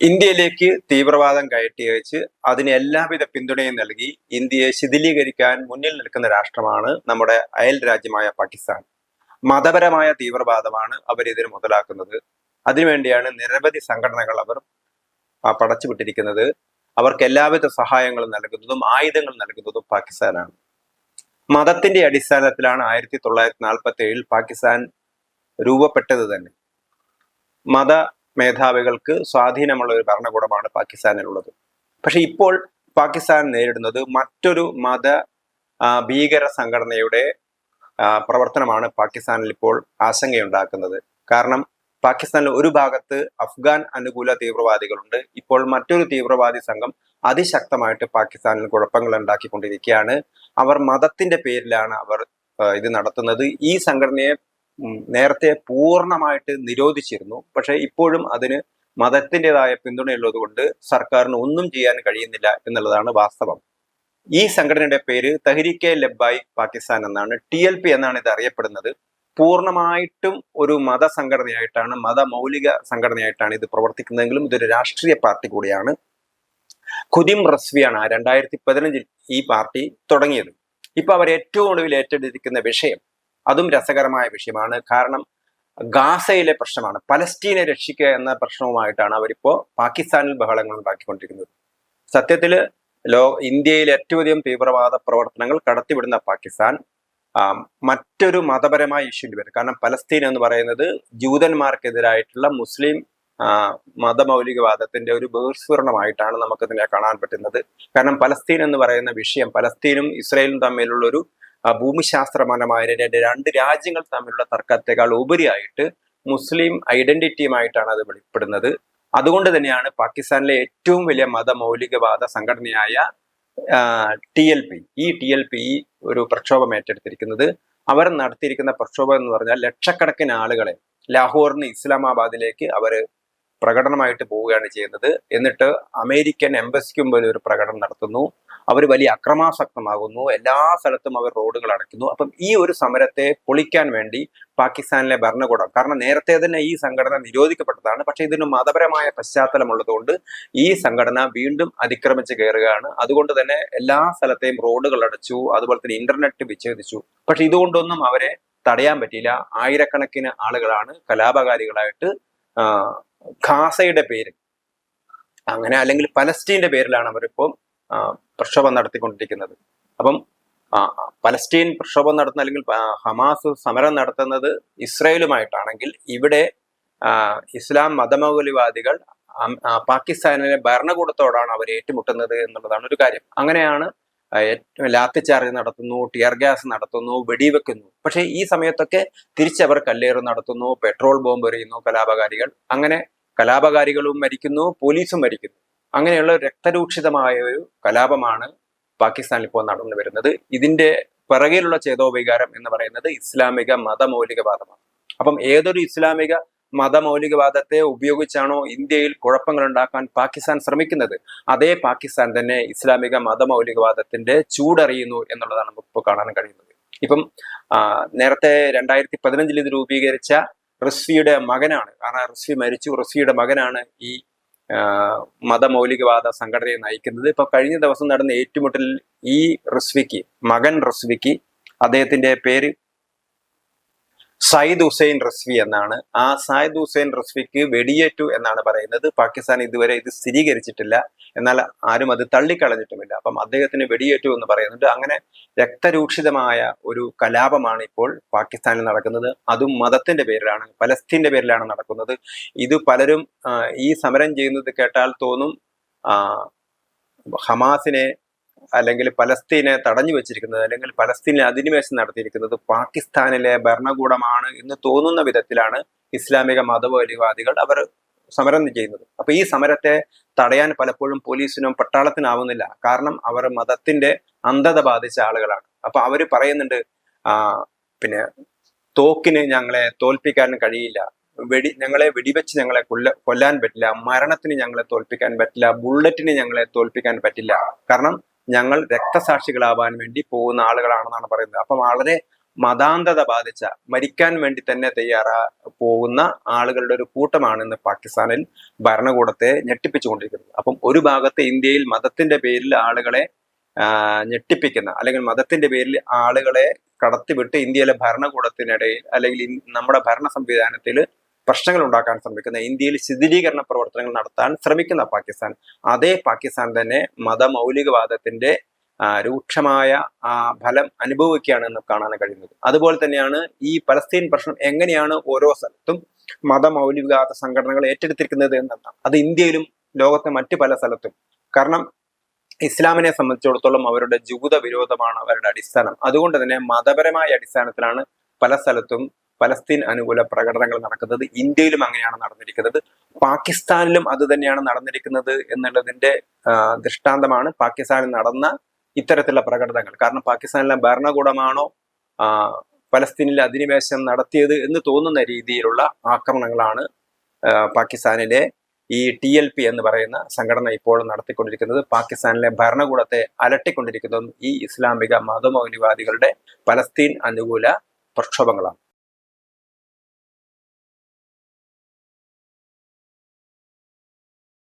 ഇന്ത്യയിലേക്ക് തീവ്രവാദം കയറ്റി അയച്ച് അതിന് എല്ലാവിധ പിന്തുണയും നൽകി ഇന്ത്യയെ ശിഥിലീകരിക്കാൻ മുന്നിൽ നിൽക്കുന്ന രാഷ്ട്രമാണ് നമ്മുടെ അയൽ രാജ്യമായ പാകിസ്ഥാൻ. മതപരമായ തീവ്രവാദമാണ് അവരിതിന് മുതലാക്കുന്നത്. അതിനുവേണ്ടിയാണ് നിരവധി സംഘടനകൾ അവർ പടച്ചുവിട്ടിരിക്കുന്നത്. അവർക്ക് എല്ലാവിധ സഹായങ്ങളും നൽകുന്നതും ആയുധങ്ങൾ നൽകുന്നതും പാകിസ്ഥാനാണ്. മതത്തിന്റെ അടിസ്ഥാനത്തിലാണ് ആയിരത്തി തൊള്ളായിരത്തി നാൽപ്പത്തി ഏഴിൽ പാകിസ്ഥാൻ രൂപപ്പെട്ടത് തന്നെ. മത മേധാവികൾക്ക് സ്വാധീനമുള്ള ഒരു ഭരണകൂടമാണ് പാകിസ്ഥാനിലുള്ളത്. പക്ഷെ ഇപ്പോൾ പാകിസ്ഥാൻ നേരിടുന്നത് മറ്റൊരു മത ഭീകര സംഘടനയുടെ പ്രവർത്തനമാണ് പാകിസ്ഥാനിൽ ഇപ്പോൾ ആശങ്കയുണ്ടാക്കുന്നത്. കാരണം പാകിസ്ഥാനിൽ ഒരു ഭാഗത്ത് അഫ്ഗാൻ അനുകൂല തീവ്രവാദികളുണ്ട്. ഇപ്പോൾ മറ്റൊരു തീവ്രവാദി സംഘം അതിശക്തമായിട്ട് പാകിസ്ഥാനിൽ കുഴപ്പങ്ങൾ ഉണ്ടാക്കിക്കൊണ്ടിരിക്കുകയാണ്. അവർ മതത്തിന്റെ പേരിലാണ് അവർ ഇത് നടത്തുന്നത്. ഈ സംഘടനയെ നേരത്തെ പൂർണമായിട്ട് നിരോധിച്ചിരുന്നു. പക്ഷെ ഇപ്പോഴും അതിന് മതത്തിന്റെതായ പിന്തുണയുള്ളത് കൊണ്ട് സർക്കാരിന് ഒന്നും ചെയ്യാൻ കഴിയുന്നില്ല എന്നുള്ളതാണ് വാസ്തവം. ഈ സംഘടനയുടെ പേര് തഹരിക്കെ ലബായി പാകിസ്ഥാൻ എന്നാണ്. ടി എൽ പി എന്നാണ് ഇത് അറിയപ്പെടുന്നത്. പൂർണമായിട്ടും ഒരു മത സംഘടനയായിട്ടാണ് മതമൗലിക സംഘടനയായിട്ടാണ് ഇത് പ്രവർത്തിക്കുന്നതെങ്കിലും ഇതൊരു രാഷ്ട്രീയ പാർട്ടി കൂടിയാണ്. ഖുദിം റസ്വിയാണ് രണ്ടായിരത്തി പതിനഞ്ചിൽ ഈ പാർട്ടി തുടങ്ങിയത്. ഇപ്പൊ അവർ ഏറ്റവും ഒടുവിൽ ഏറ്റെടുത്തിരിക്കുന്ന വിഷയം അതും രസകരമായ വിഷയമാണ്. കാരണം ഗാസയിലെ പ്രശ്നമാണ്. പലസ്തീനെ രക്ഷിക്കുക എന്ന പ്രശ്നവുമായിട്ടാണ് അവരിപ്പോ പാകിസ്ഥാനിൽ ബഹളങ്ങൾ ഉണ്ടാക്കിക്കൊണ്ടിരിക്കുന്നത്. സത്യത്തിൽ ലോ ഇന്ത്യയിൽ ഏറ്റവും അധികം തീവ്രവാദ പ്രവർത്തനങ്ങൾ കടത്തിവിടുന്ന പാകിസ്ഥാൻ മറ്റൊരു മതപരമായ ഇഷ്യൂവിൽ വരും കാരണം പലസ്തീൻ എന്ന് പറയുന്നത് ജൂതന്മാർക്കെതിരായിട്ടുള്ള മുസ്ലിം മതമൗലികവാദത്തിന്റെ ഒരു ബഹിർസ്ഫുരണമായിട്ടാണ് നമുക്കതിനെ കാണാൻ പറ്റുന്നത്. കാരണം പലസ്തീൻ എന്ന് പറയുന്ന വിഷയം പലസ്തീനും ഇസ്രയേലും തമ്മിലുള്ള ഒരു ഭൂമിശാസ്ത്രപരമായ രണ്ട് രാജ്യങ്ങൾ തമ്മിലുള്ള തർക്കത്തെക്കാൾ ഉപരിയായിട്ട് മുസ്ലിം ഐഡന്റിറ്റിയുമായിട്ടാണ് അത് വെളിപ്പെടുന്നത്. അതുകൊണ്ട് തന്നെയാണ് പാകിസ്ഥാനിലെ ഏറ്റവും വലിയ മതമൗലികവാദ സംഘടനയായ ടി എൽ പി ഈ ടി എൽ പി ഒരു പ്രക്ഷോഭം ഏറ്റെടുത്തിരിക്കുന്നത്. അവർ നടത്തിയിരിക്കുന്ന പ്രക്ഷോഭം എന്ന് പറഞ്ഞാൽ ലക്ഷക്കണക്കിന് ആളുകളെ ലാഹോറിന് ഇസ്ലാമാബാദിലേക്ക് അവർ പ്രകടനമായിട്ട് പോവുകയാണ് ചെയ്യുന്നത്. എന്നിട്ട് അമേരിക്കൻ എംബസിക്ക് മുമ്പിൽ ഒരു പ്രകടനം നടത്തുന്നു. അവർ വലിയ അക്രമാസക്തമാകുന്നു. എല്ലാ സ്ഥലത്തും അവർ റോഡുകൾ അടയ്ക്കുന്നു. അപ്പം ഈ ഒരു സമരത്തെ പൊളിക്കാൻ വേണ്ടി പാകിസ്ഥാനിലെ ഭരണകൂടം കാരണം നേരത്തെ തന്നെ ഈ സംഘടന നിരോധിക്കപ്പെട്ടതാണ്. പക്ഷെ ഇതിന് മതപരമായ പശ്ചാത്തലമുള്ളതുകൊണ്ട് ഈ സംഘടന വീണ്ടും അതിക്രമിച്ച് കയറുകയാണ്. അതുകൊണ്ട് തന്നെ എല്ലാ സ്ഥലത്തെയും റോഡുകൾ അടച്ചു അതുപോലെ തന്നെ ഇന്റർനെറ്റ് വിച്ഛേദിച്ചു. പക്ഷെ ഇതുകൊണ്ടൊന്നും അവരെ തടയാൻ പറ്റിയില്ല. ആയിരക്കണക്കിന് ആളുകളാണ് കലാപകാരികളായിട്ട് ഖാസയുടെ പേര് അങ്ങനെ അല്ലെങ്കിൽ പലസ്റ്റീന്റെ പേരിലാണ് അവരിപ്പോൾ ആ, പ്രക്ഷോഭം നടത്തിക്കൊണ്ടിരിക്കുന്നത്. അപ്പം പലസ്തീൻ പ്രക്ഷോഭം നടത്തുന്ന അല്ലെങ്കിൽ ഹമാസ് സമരം നടത്തുന്നത് ഇസ്രയേലുമായിട്ടാണെങ്കിൽ ഇവിടെ ഇസ്ലാം മതമൗലിവാദികൾ പാകിസ്ഥാനിലെ ഭരണകൂടത്തോടാണ് അവർ ഏറ്റുമുട്ടുന്നത് എന്നുള്ളതാണ് ഒരു കാര്യം. അങ്ങനെയാണ് ലാത്തിച്ചാർജ് നടത്തുന്നു ടിയർ ഗ്യാസ് നടത്തുന്നു വെടിവെക്കുന്നു. പക്ഷേ ഈ സമയത്തൊക്കെ തിരിച്ചവർ കല്ലേറ് നടത്തുന്നു പെട്രോൾ ബോംബ് എറിയുന്നു കലാപകാരികൾ. അങ്ങനെ കലാപകാരികളും മരിക്കുന്നു പോലീസും മരിക്കുന്നു. അങ്ങനെയുള്ള രക്തരൂക്ഷിതമായ ഒരു കലാപമാണ് പാകിസ്ഥാനിൽ ഇപ്പോൾ നടന്നു വരുന്നത്. ഇതിന്റെ പിറകിലുള്ള ചേതോവികാരം എന്ന് പറയുന്നത് ഇസ്ലാമിക മതമൗലികവാദമാണ്. അപ്പം ഏതൊരു ഇസ്ലാമിക മതമൗലികവാദത്തെ ഉപയോഗിച്ചാണോ ഇന്ത്യയിൽ കുഴപ്പങ്ങൾ ഉണ്ടാക്കാൻ പാകിസ്ഥാൻ ശ്രമിക്കുന്നത്? അതേ പാകിസ്ഥാൻ തന്നെ ഇസ്ലാമിക മതമൗലികവാദത്തിന്റെ ചൂടറിയുന്നു എന്നുള്ളതാണ് നമുക്ക് ഇപ്പോൾ കാണാൻ കഴിയുന്നത്. ഇപ്പം നേരത്തെ രണ്ടായിരത്തി പതിനഞ്ചിൽ ഇത് രൂപീകരിച്ച റിസ്വിയുടെ മകനാണ്. കാരണം റിസ്വി മരിച്ചു. റിസ്വിയുടെ മകനാണ് ഈ മതമൗലികവാദ സംഘടനയെ നയിക്കുന്നത്. ഇപ്പൊ കഴിഞ്ഞ ദിവസം നടന്ന ഏറ്റുമുട്ടലിൽ ഈ റിസ്വിക്ക് മകൻ റിസ്വിക്ക് അദ്ദേഹത്തിന്റെ പേര് സയ്യിദ് ഹുസൈൻ റസ്വി എന്നാണ്. ആ സയ്യിദ് ഹുസൈൻ റസ്വിക്ക് വെടിയേറ്റു എന്നാണ് പറയുന്നത്. പാകിസ്ഥാൻ ഇതുവരെ ഇത് സ്ഥിരീകരിച്ചിട്ടില്ല. എന്നാൽ ആരും അത് തള്ളിക്കളഞ്ഞിട്ടുമില്ല. അപ്പം അദ്ദേഹത്തിന് വെടിയേറ്റു എന്ന് പറയുന്നുണ്ട്. അങ്ങനെ രക്തരൂക്ഷിതമായ ഒരു കലാപമാണ് ഇപ്പോൾ പാകിസ്ഥാനിൽ നടക്കുന്നത്. അതും മതത്തിന്റെ പേരിലാണ് പലസ്തീന്റെ പേരിലാണ് നടക്കുന്നത്. ഇത് പലരും ഈ സമരം ചെയ്യുന്നത് കേട്ടാൽ തോന്നും ഹമാസിനെ അല്ലെങ്കിൽ പലസ്തീനെ തടഞ്ഞു വെച്ചിരിക്കുന്നത് അല്ലെങ്കിൽ പലസ്തീനിൽ അധിനിവേശം നടത്തിയിരിക്കുന്നത് പാകിസ്ഥാനിലെ ഭരണകൂടമാണ് എന്ന് തോന്നുന്ന വിധത്തിലാണ് ഇസ്ലാമിക മതമൗലികവാദികൾ അവർ സമരം ചെയ്യുന്നത്. അപ്പൊ ഈ സമരത്തെ തടയാൻ പലപ്പോഴും പോലീസിനും പട്ടാളത്തിനാവുന്നില്ല. കാരണം അവർ മതത്തിന്റെ അന്ധത ബാധിച്ച ആളുകളാണ്. അപ്പൊ അവർ പറയുന്നുണ്ട് പിന്നെ തോക്കിന് ഞങ്ങളെ തോൽപ്പിക്കാൻ കഴിയില്ല. വെടി ഞങ്ങളെ വെടിവെച്ച് ഞങ്ങളെ കൊല്ല കൊല്ലാൻ പറ്റില്ല. മരണത്തിന് ഞങ്ങളെ തോൽപ്പിക്കാൻ പറ്റില്ല. ബുള്ളറ്റിന് ഞങ്ങളെ തോൽപ്പിക്കാൻ പറ്റില്ല. കാരണം ഞങ്ങൾ രക്തസാക്ഷികളാവാൻ വേണ്ടി പോകുന്ന ആളുകളാണെന്നാണ് പറയുന്നത്. അപ്പം വളരെ മതാന്തത ബാധിച്ച മരിക്കാൻ വേണ്ടി തന്നെ തയ്യാറാ പോകുന്ന ആളുകളുടെ ഒരു കൂട്ടമാണ് ഇന്ന് പാകിസ്ഥാനിൽ ഭരണകൂടത്തെ ഞെട്ടിപ്പിച്ചുകൊണ്ടിരിക്കുന്നത്. അപ്പം ഒരു ഭാഗത്ത് ഇന്ത്യയിൽ മതത്തിന്റെ പേരിൽ ആളുകളെ ഞെട്ടിപ്പിക്കുന്ന അല്ലെങ്കിൽ മതത്തിന്റെ പേരിൽ ആളുകളെ കടത്തിവിട്ട് ഇന്ത്യയിലെ ഭരണകൂടത്തിനിടയിൽ അല്ലെങ്കിൽ നമ്മുടെ ഭരണ സംവിധാനത്തിൽ പ്രശ്നങ്ങൾ ഉണ്ടാക്കാൻ ശ്രമിക്കുന്ന ഇന്ത്യയിൽ ശിഥിലീകരണ പ്രവർത്തനങ്ങൾ നടത്താൻ ശ്രമിക്കുന്ന പാകിസ്ഥാൻ. അതേ പാകിസ്ഥാൻ തന്നെ മതമൗലികവാദത്തിന്റെ രൂക്ഷമായ ഫലം അനുഭവിക്കുകയാണെന്ന് കാണാൻ കഴിയുന്നത്. അതുപോലെ തന്നെയാണ് ഈ പലസ്തീൻ പ്രശ്നം എങ്ങനെയാണ് ഓരോ സ്ഥലത്തും മതമൗലികവാദ സംഘടനകൾ ഏറ്റെടുത്തിരിക്കുന്നത് എന്നതാണ്. അത് ഇന്ത്യയിലും ലോകത്തെ മറ്റു പല സ്ഥലത്തും. കാരണം ഇസ്ലാമിനെ സംബന്ധിച്ചിടത്തോളം അവരുടെ ജൂത വിരോധമാണ് അവരുടെ അടിസ്ഥാനം. അതുകൊണ്ട് തന്നെ മതപരമായ അടിസ്ഥാനത്തിലാണ് പല സ്ഥലത്തും പലസ്തീൻ അനുകൂല പ്രകടനങ്ങൾ നടക്കുന്നത് ഇന്ത്യയിലും അങ്ങനെയാണ് നടന്നിരിക്കുന്നത്. പാകിസ്ഥാനിലും അത് തന്നെയാണ് നടന്നിരിക്കുന്നത് എന്നുള്ളതിന്റെ ദൃഷ്ടാന്തമാണ് പാകിസ്ഥാനിൽ നടന്ന ഇത്തരത്തിലുള്ള പ്രകടനങ്ങൾ. കാരണം പാകിസ്ഥാനിലെ ഭരണകൂടമാണോ പലസ്തീനിൽ അധിനിവേശം നടത്തിയത് എന്ന് തോന്നുന്ന രീതിയിലുള്ള ആക്രമണങ്ങളാണ് പാകിസ്ഥാനിലെ ഈ ടി എൽ പി എന്ന് പറയുന്ന സംഘടന ഇപ്പോൾ നടത്തിക്കൊണ്ടിരിക്കുന്നത്. പാകിസ്ഥാനിലെ ഭരണകൂടത്തെ അലട്ടിക്കൊണ്ടിരിക്കുന്നതും ഈ ഇസ്ലാമിക മതമൗലിവാദികളുടെ പലസ്തീൻ അനുകൂല പ്രക്ഷോഭങ്ങളാണ്.